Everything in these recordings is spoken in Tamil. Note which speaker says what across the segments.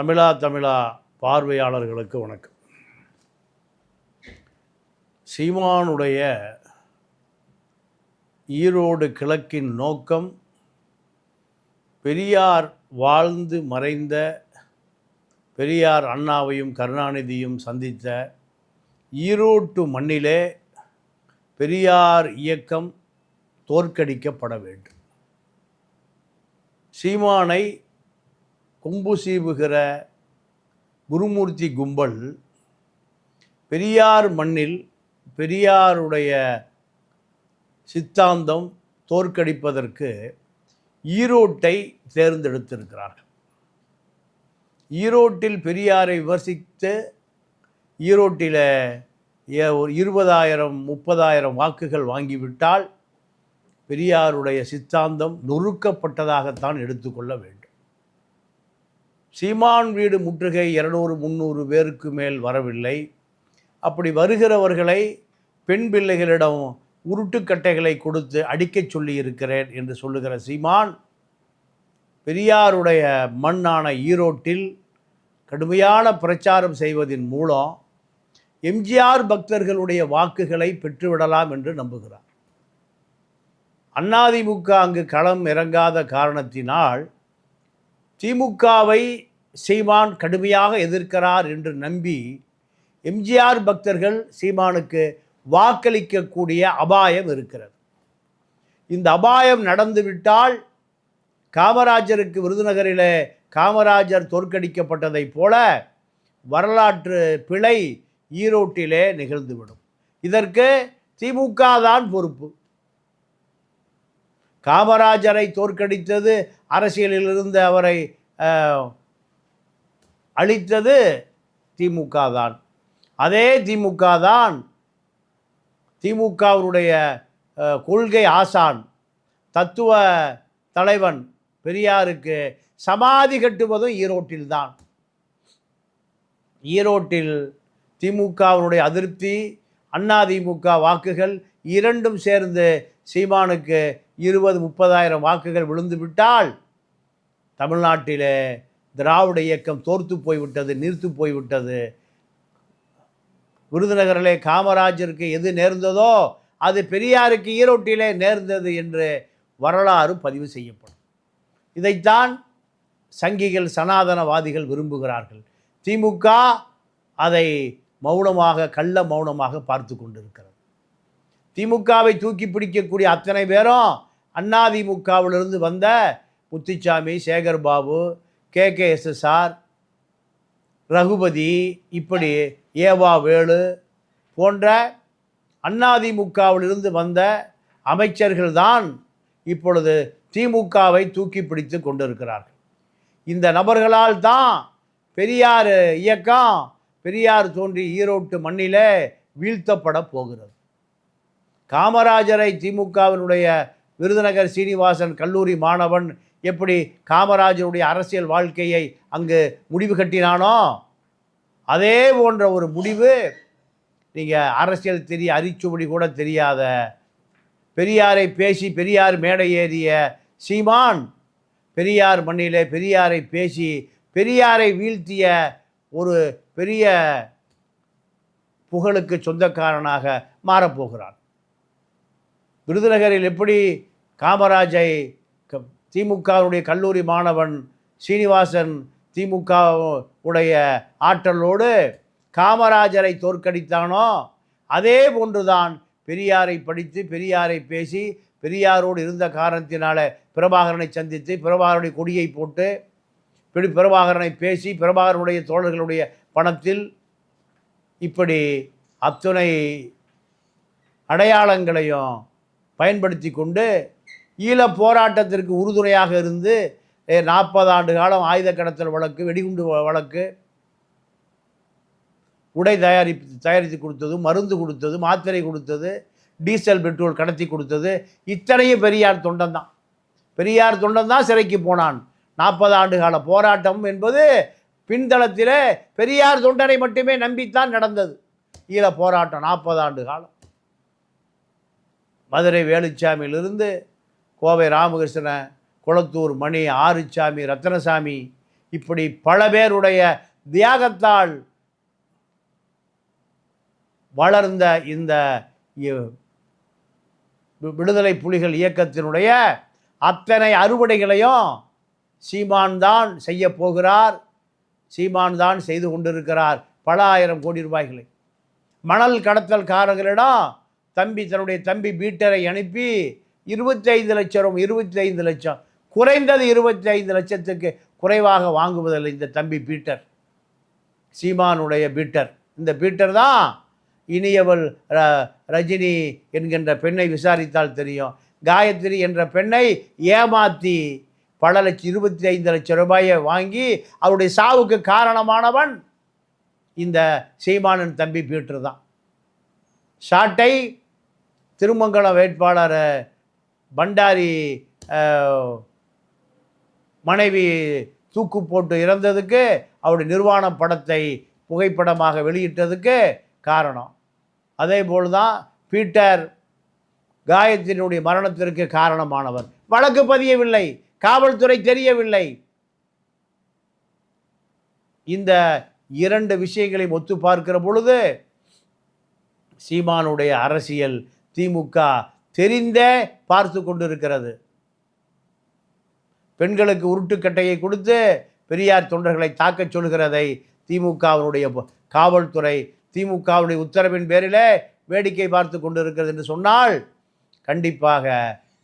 Speaker 1: தமிழா தமிழா பார்வையாளர்களுக்கு வணக்கம். சீமானுடைய ஈரோடு கிழக்கின் நோக்கம் பெரியார் வாழ்ந்து மறைந்த பெரியார் அண்ணாவையும் கருணாநிதியும் சந்தித்த ஈரோட்டு மண்ணிலே பெரியார் இயக்கம் தோற்கடிக்கப்பட வேண்டும். சீமானை கொம்பு சீவுகிற குருமூர்த்தி கும்பல் பெரியார் மண்ணில் பெரியாருடைய சித்தாந்தம் தோற்கடிப்பதற்கு ஈரோட்டை தேர்ந்தெடுத்திருக்கிறார்கள். ஈரோட்டில் பெரியாரை விமர்சித்து ஈரோட்டில் ஏ- ஒரு இருபதாயிரம் முப்பதாயிரம் வாக்குகள் வாங்கிவிட்டால் பெரியாருடைய சித்தாந்தம் நொறுக்கப்பட்டதாகத்தான் எடுத்துக்கொள்ள வேண்டும். சீமான் வீடு முற்றுகை இருநூறு முந்நூறு பேருக்கு மேல் வரவில்லை. அப்படி வருகிறவர்களை பெண் பிள்ளைகளிடம் உருட்டுக்கட்டைகளை கொடுத்து அடிக்கச் சொல்லி இருக்கிறேன் என்று சொல்லுகிற சீமான் பெரியாருடைய மண்ணான ஈரோட்டில் கடுமையான பிரச்சாரம் செய்வதின் மூலம் எம்ஜிஆர் பக்தர்களுடைய வாக்குகளை பெற்றுவிடலாம் என்று நம்புகிறார். அதிமுக அங்கு களம் இறங்காத காரணத்தினால் திமுகவை சீமான் கடுமையாக எதிர்க்கிறார் என்று நம்பி எம்ஜிஆர் பக்தர்கள் சீமானுக்கு வாக்களிக்கக்கூடிய அபாயம் இருக்கிறது. இந்த அபாயம் நடந்துவிட்டால் காமராஜருக்கு விருதுநகரிலே காமராஜர் தோற்கடிக்கப்பட்டதைப் போல வரலாற்று பிழை ஈரோட்டிலே நிகழ்ந்துவிடும். இதற்கு திமுக தான் பொறுப்பு. காமராஜரை தோற்கடித்தது அரசியலில் இருந்து அவரை அளித்தது திமுக தான் அதே திமுக தான் திமுகவினுடைய கொள்கை ஆசான் தத்துவ தலைவன் பெரியாருக்கு சமாதி கட்டுவதும் ஈரோட்டில்தான். ஈரோட்டில் திமுகவினுடைய அதிருப்தி அதிமுக வாக்குகள் இரண்டும் சேர்ந்து சீமானுக்கு இருபது முப்பதாயிரம் வாக்குகள் விழுந்து விட்டால் தமிழ்நாட்டிலே திராவிட இயக்கம் தோர்த்து போய்விட்டது நிறுத்து போய்விட்டது. விருதுநகரிலே காமராஜருக்கு எது நேர்ந்ததோ அது பெரியாருக்கு ஈரோட்டிலே நேர்ந்தது என்று வரலாறு பதிவு செய்யப்படும். இதைத்தான் சங்கிகள் சனாதனவாதிகள் விரும்புகிறார்கள். திமுக அதை மௌனமாக கள்ள மௌனமாக பார்த்து கொண்டிருக்கிறது. திமுகவை தூக்கி பிடிக்கக்கூடிய அத்தனை பேரும் அதிமுகவிலிருந்து வந்த முத்துச்சாமி சேகர் பாபு கே ரகுபதி இப்படி ஏவா வேலு போன்ற அதிமுகவிலிருந்து வந்த அமைச்சர்கள்தான் இப்பொழுது திமுகவை தூக்கி பிடித்து கொண்டிருக்கிறார்கள். இந்த நபர்களால் தான் பெரியார் இயக்கம் பெரியார் தோன்றி ஈரோட்டு மண்ணிலே வீழ்த்தப்பட போகிறது. காமராஜரை திமுகவினுடைய விருதுநகர் சீனிவாசன் கல்லூரி மாணவன் எப்படி காமராஜருடைய அரசியல் வாழ்க்கையை அங்கு முடிவு கட்டினானோ அதே போன்ற ஒரு முடிவு நீங்கள் அரசியல் தெரிய அரிச்சுவடி கூட தெரியாத பெரியாரை பேசி பெரியார் மேடை ஏறிய சீமான் பெரியார் மண்ணிலே பெரியாரை பேசி பெரியாரை வீழ்த்திய ஒரு பெரிய புகழுக்கு சொந்தக்காரனாக மாறப்போகிறான். விருதுநகரில் எப்படி காமராஜை திமுகவுடைய கல்லூரி மாணவன் சீனிவாசன் திமுக உடைய ஆற்றலோடு காமராஜரை தோற்கடித்தானோ? அதே போன்றுதான் பெரியாரை படித்து பெரியாரை பேசி பெரியாரோடு இருந்த காரணத்தினால பிரபாகரனை சந்தித்து பிரபாகரனுடைய கொடியை போட்டு இப்படி பிரபாகரனை பேசி பிரபாகரனுடைய தோழர்களுடைய பணத்தில் இப்படி அத்துணை அடையாளங்களையும் பயன்படுத்தி கொண்டு ஈழப் போராட்டத்திற்கு உறுதுணையாக இருந்து நாற்பது ஆண்டு காலம் ஆயுத கடத்தல் வழக்கு வெடிகுண்டு வ- வழக்கு உடை தயாரிப்பு தயாரித்து கொடுத்தது மருந்து கொடுத்தது மாத்திரை கொடுத்தது டீசல் பெட்ரோல் கடத்தி கொடுத்தது இத்தனையும் பெரியார் தொண்டன் தான். பெரியார் தொண்டன் தான் சிறைக்கு போனான். நாற்பது ஆண்டு கால போராட்டம் என்பது பின்தளத்திலே பெரியார் தொண்டனை மட்டுமே நம்பித்தான் நடந்தது. ஈழ போராட்டம் நாற்பது ஆண்டு காலம். மதுரை வேலுச்சாமியிலிருந்து கோவை ராமகிருஷ்ணன் குளத்தூர் மணி ஆறுச்சாமி ரத்னசாமி இப்படி பல பேருடைய தியாகத்தால் வளர்ந்த இந்த இ- விடுதலை புலிகள் இயக்கத்தினுடைய அத்தனை அறுவடைகளையும் சீமான் தான் செய்ய போகிறார் சீமான் தான் செய்து கொண்டிருக்கிறார் பல ஆயிரம் கோடி ரூபாய்களை. மணல் கடத்தல்காரர்களிடம் தம்பி தன்னுடைய தம்பி பீட்டரை அனுப்பி இருபத்தைந்து லட்சம் இருபத்தைந்து லட்சம். குறைந்தது இருபத்தைந்து லட்சத்துக்கு குறைவாக வாங்குவதில்லை இந்த தம்பி பீட்டர். சீமானுடைய பீட்டர். இந்த பீட்டர் தான் இனியவள் ர- ரஜினி என்கின்ற பெண்ணை விசாரித்தால் தெரியும். காயத்ரி என்ற பெண்ணை ஏமாற்றி பல லட்சம் இருபத்தி ஐந்து லட்சம் ரூபாயை வாங்கி அவருடைய சாவுக்கு காரணமானவன் இந்த சீமானின் தம்பி பீட்டர் தான். ஷாட்டை திருமங்கலம் வேட்பாளர் பண்டாரி மனைவி தூக்கு போட்டு இறந்ததுக்கு அவருடைய நிர்வாண படத்தை புகைப்படமாக வெளியிட்டதுக்கு காரணம். அதே போல் தான் பீட்டர் காயத்ரியினுடைய மரணத்திற்கு காரணமானவர். வழக்கு பதியவில்லை காவல்துறை தெரியவில்லை. இந்த இரண்டு விஷயங்களையும் ஒத்து பார்க்கிற பொழுது சீமானுடைய அரசியல் திமுக தெரிந்தே பார்த்து கொண்டிருக்கிறது. பெண்களுக்கு உருட்டுக்கட்டையை கொடுத்து பெரியார் தொண்டர்களை தாக்கச் சொல்கிறதை திமுகவினுடைய காவல்துறை திமுகவுடைய உத்தரவின் பேரிலே வேடிக்கை பார்த்து கொண்டிருக்கிறது என்று சொன்னால் கண்டிப்பாக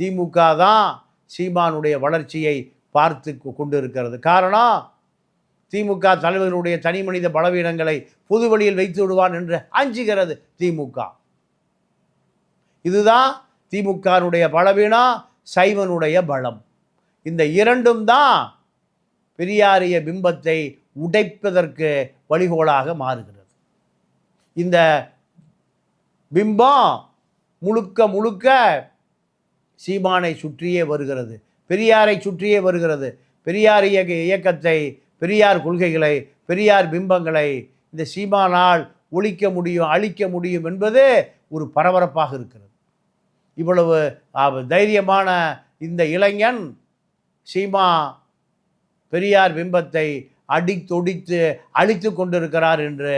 Speaker 1: திமுக தான் சீமானுடைய வளர்ச்சியை பார்த்து கொண்டிருக்கிறது. காரணம் திமுக தலைவர்களுடைய தனி மனித பலவீனங்களை பொது வழியில் வைத்து விடுவான் என்று அஞ்சுகிறது திமுக. இதுதான் திமுகனுடைய பலவீனம் சைவனுடைய பலம். இந்த இரண்டும் தான் பெரியாரிய பிம்பத்தை உடைப்பதற்கு வழிகோலாக மாறுகிறது. இந்த பிம்பம் முழுக்க முழுக்க சீமானை சுற்றியே வருகிறது. பெரியாரை சுற்றியே வருகிறது. பெரியார் இயக்க இயக்கத்தை பெரியார் கொள்கைகளை பெரியார் பிம்பங்களை இந்த சீமானால் ஒழிக்க முடியும் அழிக்க முடியும் என்பது ஒரு பரபரப்பாக இருக்கிறது. இவ்வளவு தைரியமான இந்த இளைஞன் சீமா பெரியார் பிம்பத்தை அடித்தொடித்து அழித்து கொண்டிருக்கிறார் என்று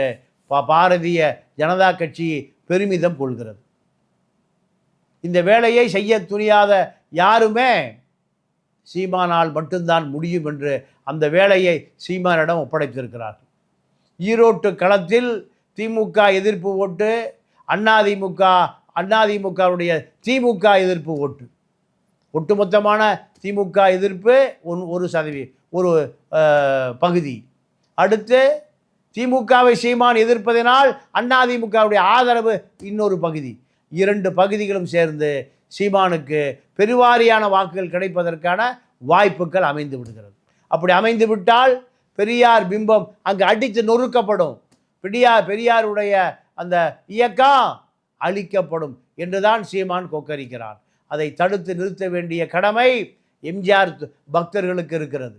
Speaker 1: பாரதிய ஜனதா கட்சி பெருமிதம் கொள்கிறது. இந்த வேலையை செய்ய துணியாத யாருமே சீமானால் மட்டும்தான் முடியும் என்று அந்த வேலையை சீமானிடம் ஒப்படைத்திருக்கிறார்கள். ஈரோட்டு களத்தில் திமுக எதிர்ப்பு ஓட்டு அதிமுக அதிமுகவுடைய திமுக எதிர்ப்பு ஓட்டு. ஒட்டுமொத்தமான திமுக எதிர்ப்பு ஒன் ஒரு சதவீ ஒரு பகுதி. அடுத்து திமுகவை சீமான் எதிர்ப்பதனால் அதிமுகவுடைய ஆதரவு இன்னொரு பகுதி. இரண்டு பகுதிகளும் சேர்ந்து சீமானுக்கு பெருவாரியான வாக்குகள் கிடைப்பதற்கான வாய்ப்புகள் அமைந்து விடுகிறது. அப்படி அமைந்து விட்டால் பெரியார் பிம்பம் அங்கு அடித்து நொறுக்கப்படும். பெரியார் பெரியாருடைய அந்த இயக்கம் அழிக்கப்படும் என்றுதான் சீமான் கொக்கரிக்கிறான். அதை தடுத்து நிறுத்த வேண்டிய கடமை எம்ஜிஆர் பக்தர்களுக்கு இருக்கிறது.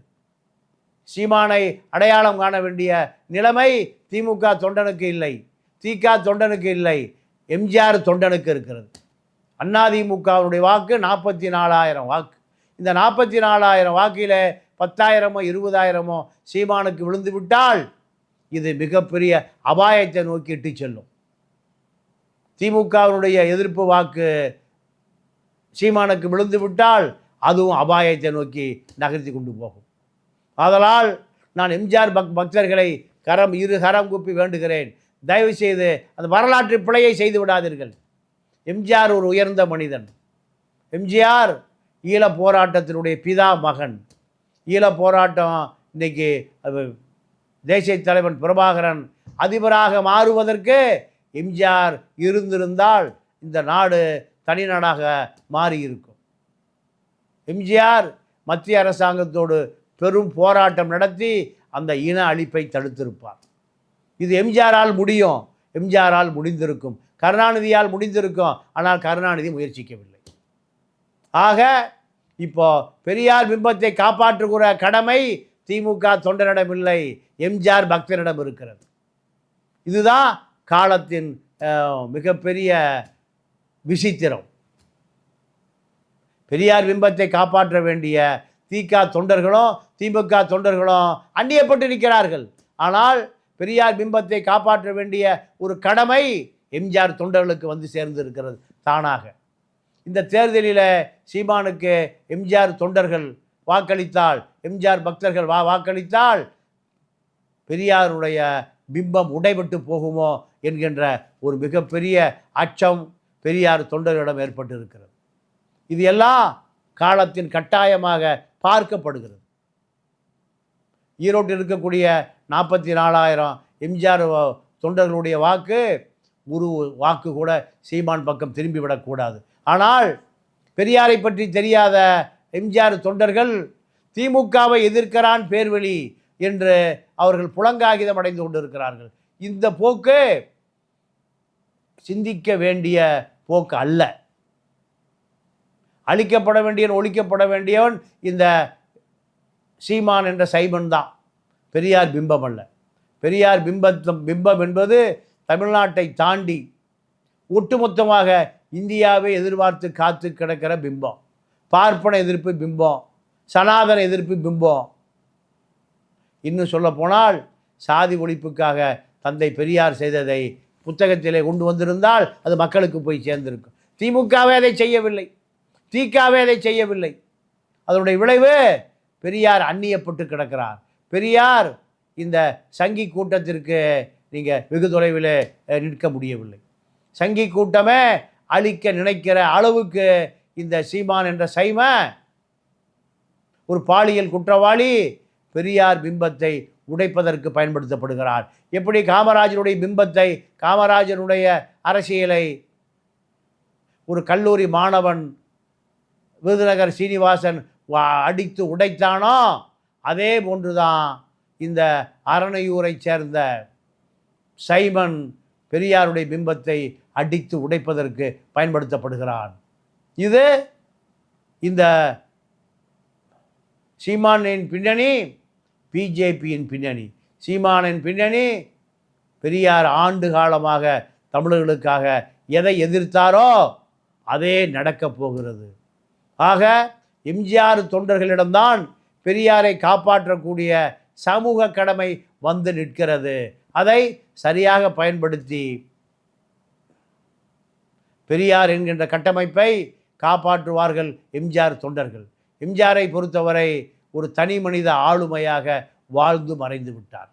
Speaker 1: சீமானை அடையாளம் காண வேண்டிய நிலைமை திமுக தொண்டனுக்கு இல்லை. திக தொண்டனுக்கு இல்லை. எம்ஜிஆர் தொண்டனுக்கு இருக்கிறது. அதிமுகவுடைய வாக்கு நாற்பத்தி நாலாயிரம் வாக்கு. இந்த நாற்பத்தி நாலாயிரம் வாக்கில் பத்தாயிரமோ இருபதாயிரமோ சீமானுக்கு விழுந்து விட்டால் இது மிகப்பெரிய அபாயத்தை நோக்கி இட்டு செல்லும். திமுகவினுடைய எதிர்ப்பு வாக்கு சீமானுக்கு விழுந்து விட்டால் அதுவும் அபாயத்தை நோக்கி நகர்த்தி கொண்டு போகும். ஆதலால் நான் எம்ஜிஆர் பக் பக்தர்களை கரம் இரு கரம் கூப்பி வேண்டுகிறேன். தயவு செய்து அந்த வரலாற்று பிழையை செய்து விடாதீர்கள். எம்ஜிஆர் ஒரு உயர்ந்த மனிதன். எம்ஜிஆர் ஈழ போராட்டத்தினுடைய பிதா மகன். ஈழ போராட்டம் இன்னைக்கு அது தேசிய தலைவன் பிரபாகரன் அதிபராக மாறுவதற்கு எம்ஜிஆர் இருந்திருந்தால் இந்த நாடு தனிநாடாக மாறியிருக்கும். எம்ஜிஆர் மத்திய அரசாங்கத்தோடு பெரும் போராட்டம் நடத்தி அந்த இன அழிப்பை தடுத்திருப்பார். இது எம்ஜிஆரால் முடியும். எம்ஜிஆரால் முடிந்திருக்கும். கருணாநிதியால் முடிந்திருக்கும். ஆனால் கருணாநிதி முயற்சிக்கவில்லை. ஆக இப்போ பெரியார் பிம்பத்தை காப்பாற்றுகிற கடமை திமுக தொண்டனிடம் இல்லை எம்ஜிஆர் பக்தனிடம் இருக்கிறது. இதுதான் காலத்தின் மிகப்பெரிய விசித்திரம். பெரியார் பிம்பத்தை காப்பாற்ற வேண்டிய திக தொண்டர்களும் திமுக தொண்டர்களும் அந்நியப்பட்டு நிற்கிறார்கள். ஆனால் பெரியார் பிம்பத்தை காப்பாற்ற வேண்டிய ஒரு கடமை எம்ஜிஆர் தொண்டர்களுக்கு வந்து சேர்ந்து இருக்கிறது தானாக. இந்த தேர்தலில் சீமானுக்கு எம்ஜிஆர் தொண்டர்கள் வாக்களித்தால் எம்ஜிஆர் பக்தர்கள் வா வாக்களித்தால் பெரியாருடைய பிம்பம் உடைபட்டு போகுமோ என்கின்ற ஒரு மிகப்பெரிய அச்சம் பெரியார் தொண்டர்களிடம் ஏற்பட்டு இருக்கிறது இது எல்லாம் காலத்தின் கட்டாயமாக பார்க்கப்படுகிறது. ஈரோட்டில் இருக்கக்கூடிய நாற்பத்தி நாலாயிரம் எம்ஜிஆர் தொண்டர்களுடைய வாக்கு ஒரு வாக்கு கூட சீமான் பக்கம் திரும்பி விடக்கூடாது ஆனால் பெரியாரை பற்றி தெரியாத எம்ஜிஆர் தொண்டர்கள் திமுகவை எதிர்க்கிறான் பேர்வழி என்று அவர்கள் புலங்காகிதம் அடைந்து கொண்டிருக்கிறார்கள். இந்த போக்கு சிந்திக்க வேண்டிய போக்கு அல்ல. அழிக்கப்பட வேண்டியவன் ஒழிக்கப்பட வேண்டியவன் இந்த சீமான் என்ற சைமன் தான். பெரியார் பிம்பம் அல்ல. பெரியார் பிம்பத்தம் பிம்பம் என்பது தமிழ்நாட்டை தாண்டி ஒட்டுமொத்தமாக இந்தியாவை எதிர்பார்த்து காத்து கிடக்கிற பிம்பம். பார்ப்பன எதிர்ப்பு பிம்பம் சனாதன எதிர்ப்பு பிம்பம். இன்னும் சொல்லப்போனால் சாதி ஒழிப்புக்காக தந்தை பெரியார் செய்ததை புத்தகத்திலே கொண்டு வந்திருந்தால் அது மக்களுக்கு போய் சேர்ந்திருக்கும். திமுகவே அதை செய்யவில்லை. தீக்காவே அதை செய்யவில்லை. அதனுடைய விளைவு பெரியார் அந்நியப்பட்டு கிடக்கிறார். பெரியார் இந்த சங்கி கூட்டத்திற்கு நீங்கள் வெகு தொலைவில் நிற்க முடியவில்லை. சங்கி கூட்டமே அழிக்க நினைக்கிற அளவுக்கு இந்த சீமான் என்ற சைம ஒரு பாலியல் குற்றவாளி பெரியார் பிம்பத்தை உடைப்பதற்கு பயன்படுத்தப்படுகிறார். எப்படி காமராஜருடைய பிம்பத்தை காமராஜருடைய அரசியலை ஒரு கல்லூரி மாணவன் விருதுநகர் சீனிவாசன் வா- அடித்து உடைத்தானோ அதே போன்றுதான் இந்த அரணையூரைச் சேர்ந்த சைமன் பெரியாருடைய பிம்பத்தை அடித்து உடைப்பதற்கு பயன்படுத்தப்படுகிறான். இது இந்த சீமானின் பின்னணி. பிஜேபியின் பின்னணி. சீமானின் பின்னணி பெரியார் ஆண்டு காலமாக தமிழர்களுக்காக எதை எதிர்த்தாரோ அதே நடக்கப் போகிறது. ஆக எம்ஜிஆர் தொண்டர்களிடம்தான் பெரியாரை காப்பாற்றக்கூடிய சமூக கடமை வந்து நிற்கிறது. அதை சரியாக பயன்படுத்தி பெரியார் என்கின்ற கட்டமைப்பை காப்பாற்றுவார்கள் எம்ஜிஆர் தொண்டர்கள். எம்ஜிஆரை பொறுத்தவரை ஒரு தனி மனித ஆளுமையாக வாழ்ந்து மறைந்து விட்டார்.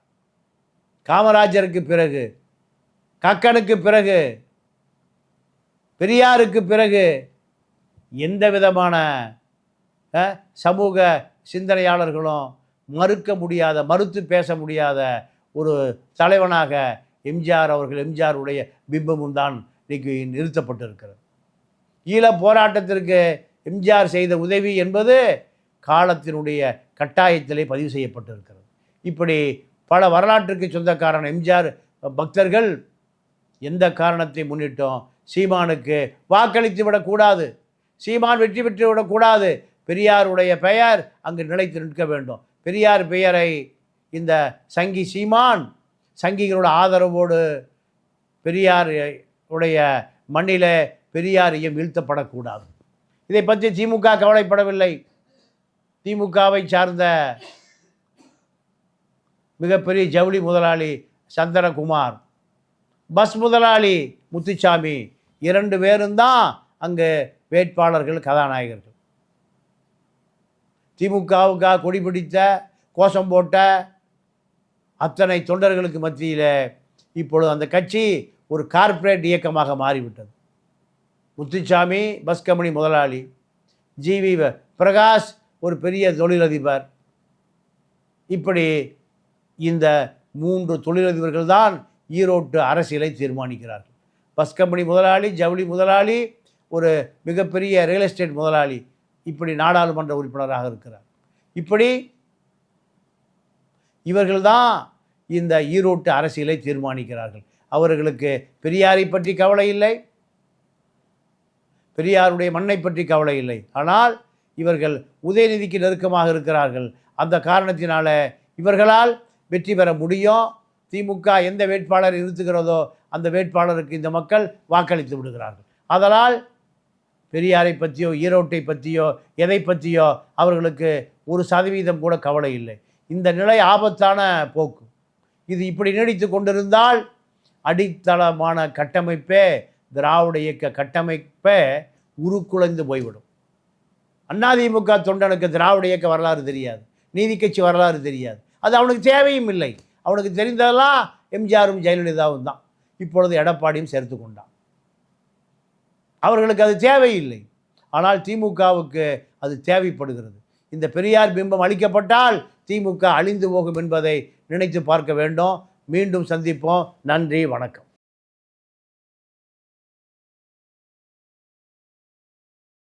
Speaker 1: காமராஜருக்கு பிறகு கக்கனுக்கு பிறகு பெரியாருக்கு பிறகு எந்த விதமான சமூக சிந்தனையாளர்களும் மறுக்க முடியாத மறுத்து பேச முடியாத ஒரு தலைவனாக எம்ஜிஆர் அவர்கள் எம்ஜிஆருடைய பிம்பமும் தான் இன்னைக்கு நிறுத்தப்பட்டிருக்கிறது. ஈழ போராட்டத்திற்கு எம்ஜிஆர் செய்த உதவி என்பது காலத்தினுடைய கட்டாயத்திலே பதிவு செய்யப்பட்டிருக்கிறது. இப்படி பல வரலாற்றுக்கு சொந்தக்காரன் எம்ஜிஆர் பக்தர்கள் எந்த காரணத்தை முன்னிட்டோம்? சீமானுக்கு வாக்களித்து விடக்கூடாது. சீமான் வெற்றி பெற்று விடக்கூடாது. பெரியாருடைய பெயர் அங்கு நிலைத்து நிற்க வேண்டும். பெரியார் பெயரை இந்த சங்கி சீமான் சங்கிகளோட ஆதரவோடு பெரியார் உடைய மண்ணிலே பெரியார் ஐயம் வீழ்த்தப்படக்கூடாது. இதை பற்றி திமுக கவலைப்படவில்லை. திமுகவை சார்ந்த மிகப்பெரிய ஜவுளி முதலாளி சந்திரகுமார் பஸ் முதலாளி முத்துச்சாமி இரண்டு பேரும் தான் அங்கு வேட்பாளர்கள் கதாநாயகர்கள். திமுகவுக்காக கொடி பிடித்த கோஷம் போட்ட அத்தனை தொண்டர்களுக்கு மத்தியில் இப்பொழுது அந்த கட்சி ஒரு கார்ப்பரேட் இயக்கமாக மாறிவிட்டது. முத்துச்சாமி பஸ் கம்பெனி முதலாளி ஜிவி பிரகாஷ் ஒரு பெரிய தொழிலதிபர். இப்படி இந்த மூன்று தொழிலதிபர்கள் தான் ஈரோட்டு அரசியலை தீர்மானிக்கிறார்கள். பஸ் கம்பெனி முதலாளி ஜவுளி முதலாளி ஒரு மிகப்பெரிய ரியல் எஸ்டேட் முதலாளி இப்படி நாடாளுமன்ற உறுப்பினராக இருக்கிறார். இப்படி இவர்கள்தான் இந்த ஈரோட்டு அரசியலை தீர்மானிக்கிறார்கள். அவர்களுக்கு பெரியாரை பற்றி கவலை இல்லை. பெரியாருடைய மண்ணை பற்றி கவலை இல்லை. ஆனால் இவர்கள் உதயநிதிக்கு நெருக்கமாக இருக்கிறார்கள். அந்த காரணத்தினால இவர்களால் வெற்றி பெற முடியும். திமுக எந்த வேட்பாளர் இருத்துகிறதோ அந்த வேட்பாளருக்கு இந்த மக்கள் வாக்களித்து விடுகிறார்கள். அதனால் பெரியாரை பற்றியோ ஈரோட்டை பற்றியோ எதை பற்றியோ அவர்களுக்கு ஒரு சதவீதம் கூட கவலை இல்லை. இந்த நிலை ஆபத்தான போக்கு. இது இப்படி நீடித்து கொண்டிருந்தால் அடித்தளமான கட்டமைப்பே திராவிட இயக்க கட்டமைப்பே உருக்குலைந்து போய்விடும். அதிமுக தொண்டனுக்கு திராவிட இயக்க வரலாறு தெரியாது. நீதி கட்சி வரலாறு தெரியாது. அது அவனுக்கு தேவையும் இல்லை. அவனுக்கு தெரிந்ததெல்லாம் எம்ஜிஆரும் ஜெயலலிதாவும் தான். இப்பொழுது எடப்பாடியும் சேர்த்து கொண்டான். அவர்களுக்கு அது தேவையில்லை. ஆனால் திமுகவுக்கு அது தேவைப்படுகிறது. இந்த பெரியார் பிம்பம் அளிக்கப்பட்டால் திமுக அழிந்து போகும் என்பதை நினைத்து பார்க்க வேண்டும். மீண்டும் சந்திப்போம். நன்றி வணக்கம்.